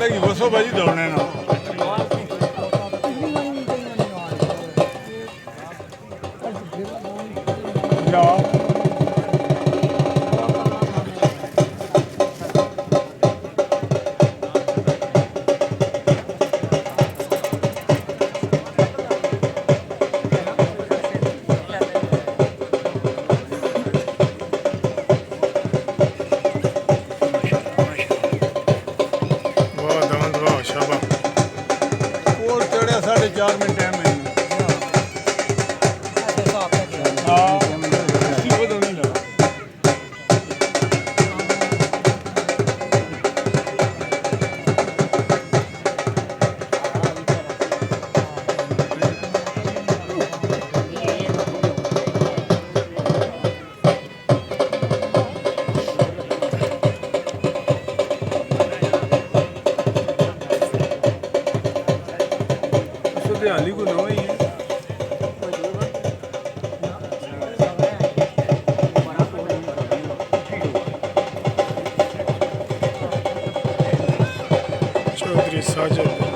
ਕਹਿੰਦਾ ਕਿ ਵਸੋ ਬਾਜੀ government. ਸੁਧਿਆਲੀ ਕੋ ਨਵਾਂ ਹੀ ਹੈ। ਚੌਧਰੀ ਸਾਜਦ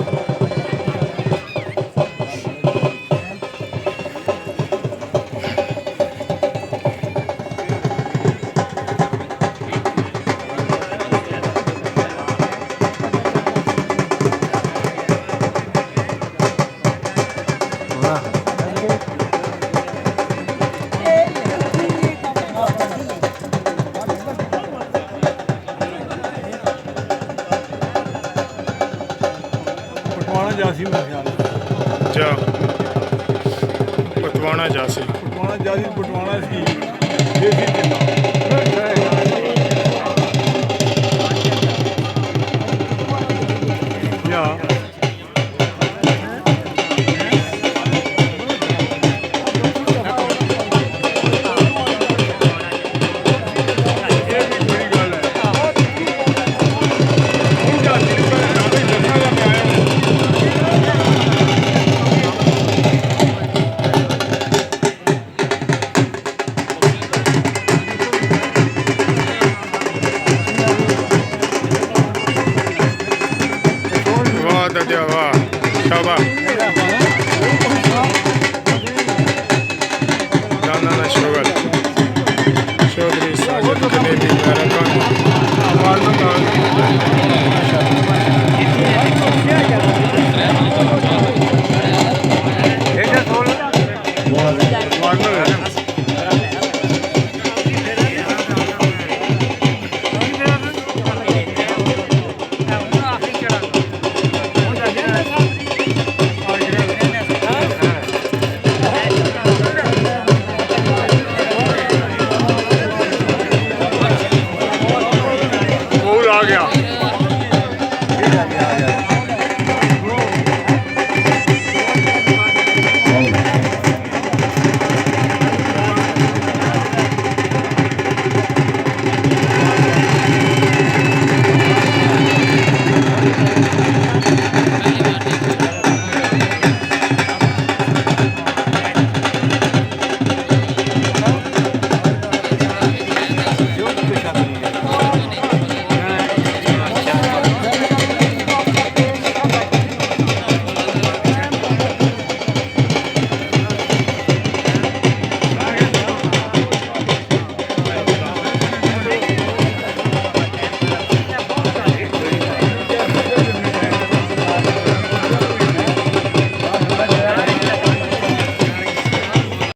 ਪਟਵਾਣਾ ਜਾਸੀ ਮੇਰੇ ਖਿਆਲ। ਜਾ ਪਤਵਾਣਾ ਜਾਸੀ। ਪਟਵਾਣਾ ਜਾਸੀ ਪਟਵਾਣਾ ਸੀ। ਦੇਸੀ ਜਿੰਨਾ ਯਾ ਆ ਗਿਆ।